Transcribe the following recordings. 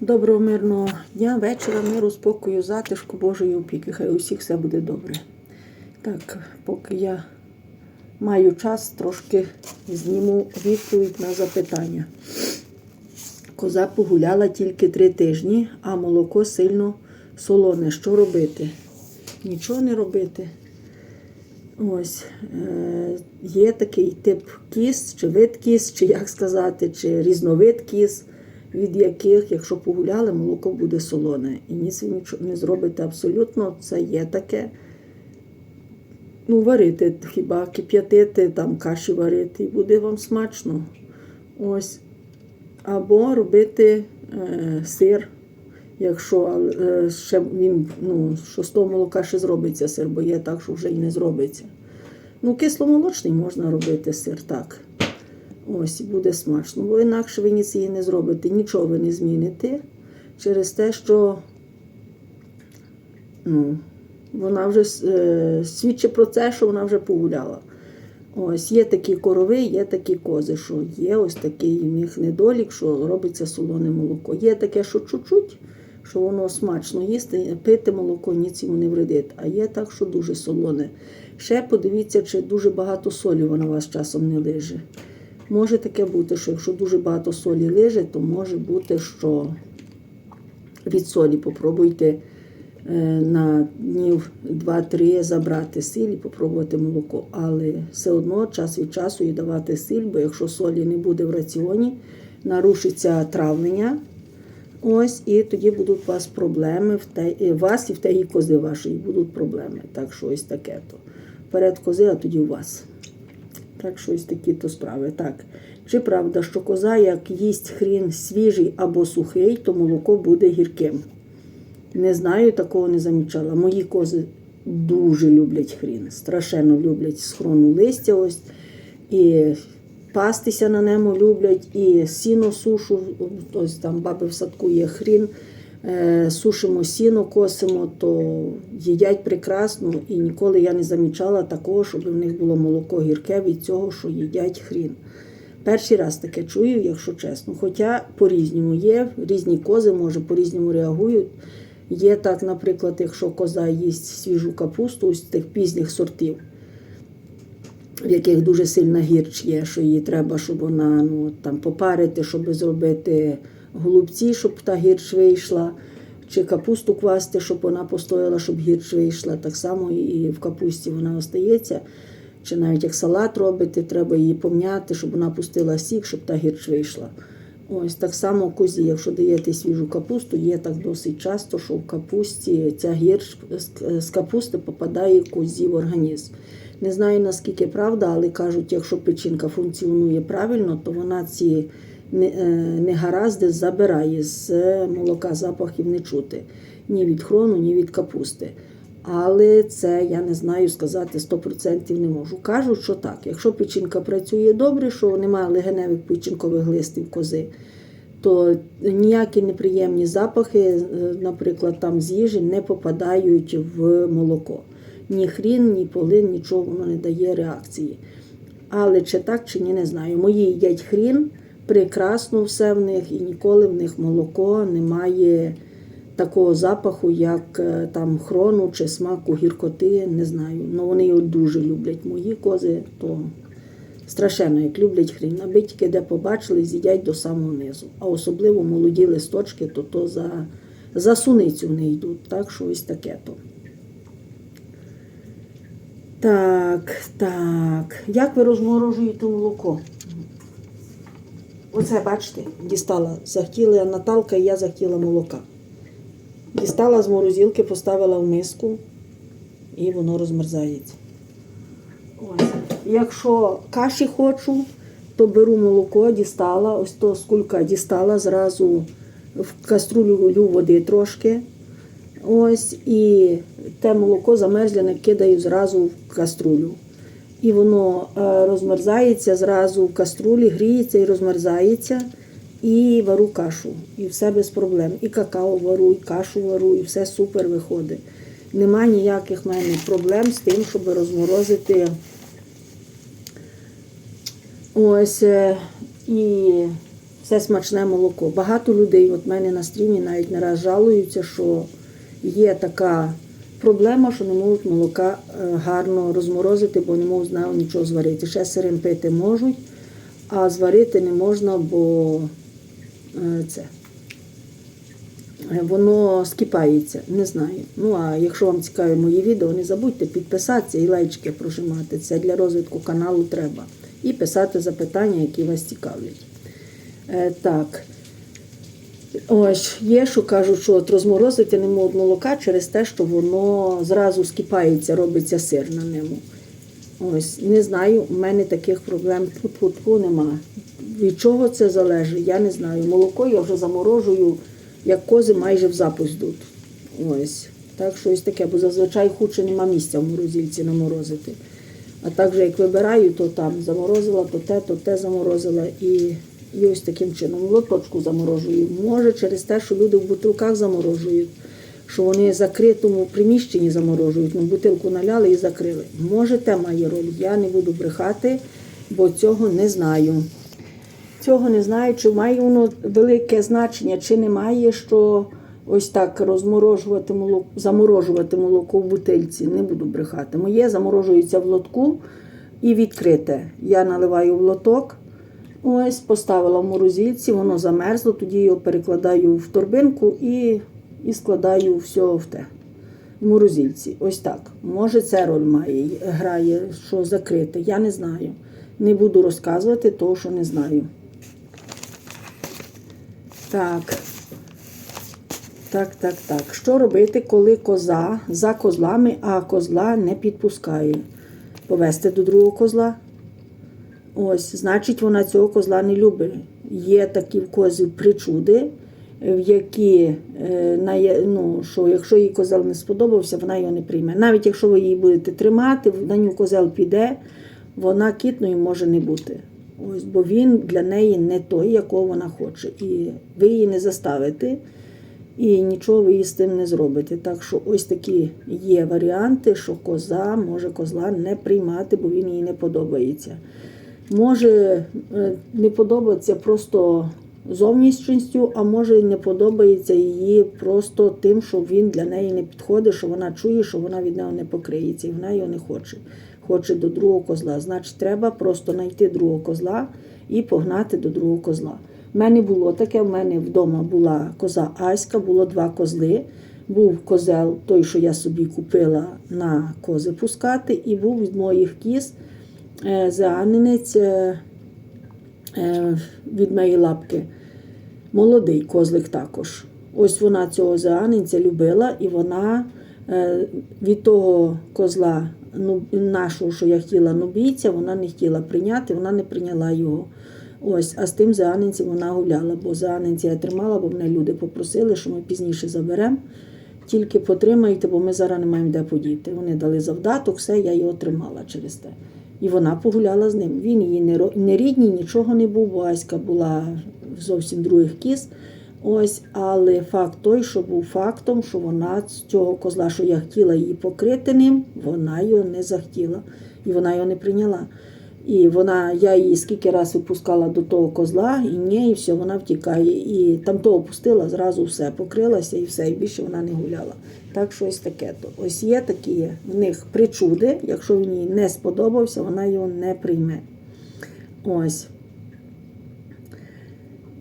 Доброго мирного дня, вечора, миру, спокою, затишку, Божої опіки. Хай у всіх все буде добре. Так, поки я маю час, трошки зніму відповідь на запитання. Коза погуляла тільки три тижні, а молоко сильно солоне. Що робити? Нічого не робити. Ось е, є такий тип кіз, чи вид кіз, чи як сказати, чи різновид кіз, від яких, якщо погуляли, молоко буде солоне. І ніц ви не зробите абсолютно. Це є таке. Ну, варити хіба кип'ятити, там каші варити, і буде вам смачно. Ось. Або робити е, сир, якщо е, ще він, ну, що молока ще зробиться сир, бо є так, що вже і не зробиться. Ну, кисломолочний можна робити сир, так. Ось, буде смачно. Бо інакше ви її не зробите, нічого ви не зміните через те, що ну, вона вже е, свідчить про це, що вона вже погуляла. Ось є такі корови, є такі кози, що є ось такий в них недолік, що робиться солоне молоко. Є таке, що чуть-чуть, що воно смачно їсти, пити молоко ніц йому не вредить. А є так, що дуже солоне. Ще подивіться, чи дуже багато солі вона вас часом не лиже. Може таке бути, що якщо дуже багато солі лиже, то може бути, що від солі попробуйте е, на днів 2-3 забрати сіль і попробувати молоко. Але все одно час від часу і давати сіль, бо якщо солі не буде в раціоні, нарушиться травлення. Ось, і тоді будуть у вас проблеми в те, і вас і в тієї кози вашої будуть проблеми. Так що ось таке то. Вперед кози, а тоді у вас. Так що ось такі то справи. Так. Чи правда, що коза, як їсть хрін свіжий або сухий, то молоко буде гірким? Не знаю, такого не замічала. Мої кози дуже люблять хрін, страшенно люблять схрону листя. ось. І пастися на ньому люблять, і сіно сушу, ось там баби в садку є хрін, сушимо сіно, косимо, то їдять прекрасно, і ніколи я не замічала такого, щоб в них було молоко гірке від цього, що їдять хрін. Перший раз таке чую, якщо чесно. Хоча по-різному є, різні кози, може, по-різному реагують. Є так, наприклад, якщо коза їсть свіжу капусту з тих пізніх сортів, в яких дуже сильна гірч є, що її треба, щоб вона ну, там, попарити, щоб зробити голубці, щоб та гірч вийшла, чи капусту квасти, щоб вона постояла, щоб гірч вийшла. Так само і в капусті вона остається. Чи навіть як салат робити, треба її пом'яти, щоб вона пустила сік, щоб та гірч вийшла. Ось так само козі, якщо даєте свіжу капусту, є так досить часто, що в капусті ця гірш з- капусти попадає козі в організм. Не знаю наскільки правда, але кажуть, якщо печінка функціонує правильно, то вона ці негаразди забирає з молока, запахів не чути ні від хрону, ні від капусти. Але це я не знаю сказати 100% не можу. Кажуть, що так. Якщо печінка працює добре, що немає легеневих печінкових глистів кози, то ніякі неприємні запахи, е, наприклад, там з їжі не попадають в молоко. Ні хрін, ні полин, нічого воно не дає реакції. Але чи так, чи ні, не знаю. Мої їдять хрін, прекрасно все в них, і ніколи в них молоко немає такого запаху, як е, там хрону чи смаку гіркоти, не знаю. Ну вони його дуже люблять. Мої кози, то страшенно, як люблять хрін. Аби тільки де побачили, з'їдять до самого низу. А особливо молоді листочки, то то за, за суницю не йдуть. Так що ось таке то. Так, так. Як ви розморожуєте молоко? Оце, бачите, дістала. Захотіла Наталка, і я захотіла молока. Дістала з морозилки, поставила в миску і воно розмерзається. Ось. Якщо каші хочу, то беру молоко, дістала, ось то скулька дістала, зразу в каструлю лю води трошки. Ось, і те молоко замерзлене кидаю зразу в каструлю. І воно е, розмерзається зразу в каструлі, гріється і розмерзається. І вару кашу. І все без проблем. І какао вару, і кашу вару, і все супер виходить. Нема ніяких в мене проблем з тим, щоб розморозити ось е, і все смачне молоко. Багато людей, от мене на стрімі навіть не раз жалуються, що є така проблема, що не можуть молока е, гарно розморозити, бо не можуть з нічого зварити. Ще сирим пити можуть, а зварити не можна, бо е, це. Воно скипається, не знаю. Ну а якщо вам цікаві мої відео, не забудьте підписатися і лайчики прожимати. Це для розвитку каналу треба. І писати запитання, які вас цікавлять. Е, так. Ось є, що кажуть, що от розморозити не можуть молока через те, що воно зразу скипається, робиться сир на ньому. Ось, не знаю, в мене таких проблем тут нема. Від чого це залежить, я не знаю. Молоко я вже заморожую, як кози майже в запуск йдуть. Ось. Так що ось таке, бо зазвичай худше нема місця в морозильці наморозити. А так же, як вибираю, то там заморозила, то те, то те заморозила. І, і ось таким чином лоточку заморожую. Може через те, що люди в бутилках заморожують, що вони в закритому приміщенні заморожують, ну, бутилку наляли і закрили. Може, те має роль. Я не буду брехати, бо цього не знаю. Цього не знаю, чи має воно велике значення, чи не має, що ось так розморожувати молоко, заморожувати молоко в бутильці. Не буду брехати. Моє заморожується в лотку і відкрите. Я наливаю в лоток. Ось, поставила в морозильці, воно замерзло, тоді його перекладаю в торбинку і, і складаю все в те. В морозильці. Ось так. Може, це роль має, грає, що закрите. Я не знаю. Не буду розказувати того, що не знаю. Так. Так, так, так. Що робити, коли коза за козлами, а козла не підпускає? Повести до другого козла? Ось, значить, вона цього козла не любить. Є такі в козів причуди, в які, е, на є- ну, що якщо їй козел не сподобався, вона його не прийме. Навіть якщо ви її будете тримати, на нього козел піде, вона кітною може не бути. Ось, бо він для неї не той, якого вона хоче. І ви її не заставите, і нічого ви її з тим не зробите. Так що ось такі є варіанти, що коза може козла не приймати, бо він їй не подобається. Може е, не подобається просто зовнішністю, а може не подобається її просто тим, що він для неї не підходить, що вона чує, що вона від нього не покриється, і вона його не хоче. Хоче до другого козла. Значить, треба просто знайти другого козла і погнати до другого козла. У мене було таке, в мене вдома була коза Аська, було два козли. Був козел, той, що я собі купила на кози пускати, і був від моїх кіз е, зеанинець е, від моєї лапки. Молодий козлик також. Ось вона цього зеанинця любила, і вона е, від того козла ну, нашого, що я хотіла нубійця, вона не хотіла прийняти, вона не прийняла його. Ось, а з тим зеанинцем вона гуляла, бо зеанинця я тримала, бо мене люди попросили, що ми пізніше заберемо. Тільки потримайте, бо ми зараз не маємо де подіти. Вони дали завдаток, все, я його тримала через те. І вона погуляла з ним. Він її не, рідній, нічого не був, бо Аська була зовсім других кіз. Ось, але факт той, що був фактом, що вона з цього козла, що я хотіла її покрити ним, вона його не захотіла. І вона його не прийняла. І вона, я її скільки раз випускала до того козла, і ні, і все, вона втікає. І там того пустила, зразу все, покрилася і все, і більше вона не гуляла. Так що ось таке то. Ось є такі в них причуди. Якщо він їй не сподобався, вона його не прийме. Ось.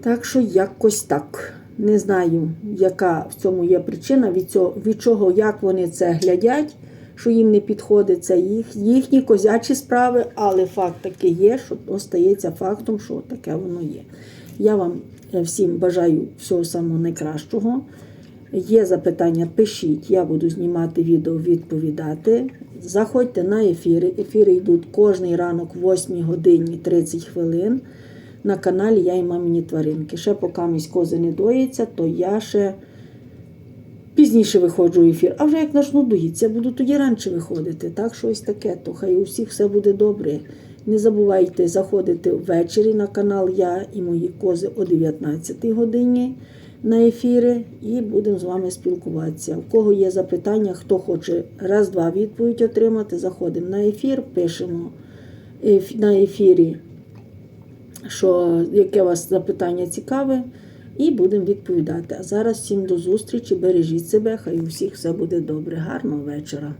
Так що якось так. Не знаю, яка в цьому є причина, від, цього, від чого, як вони це глядять, що їм не підходить, це їх, їхні козячі справи, але факт такий є, що остається фактом, що таке воно є. Я вам е, всім бажаю всього самого найкращого. Є запитання, пишіть, я буду знімати відео, відповідати. Заходьте на ефіри. Ефіри йдуть кожний ранок, 8 годині 30 хвилин. На каналі Я і мамині тваринки. Ще поки місь кози не доїться, то я ще пізніше виходжу в ефір. А вже як почну доїться, буду тоді раніше виходити. Так що ось таке, то хай у всіх все буде добре. Не забувайте заходити ввечері на канал Я і мої кози о 19 годині на ефіри і будемо з вами спілкуватися. У кого є запитання, хто хоче раз-два відповідь отримати, заходимо на ефір, пишемо на ефірі що яке у вас запитання цікаве, і будемо відповідати. А зараз всім до зустрічі, бережіть себе, хай у всіх все буде добре. Гарного вечора.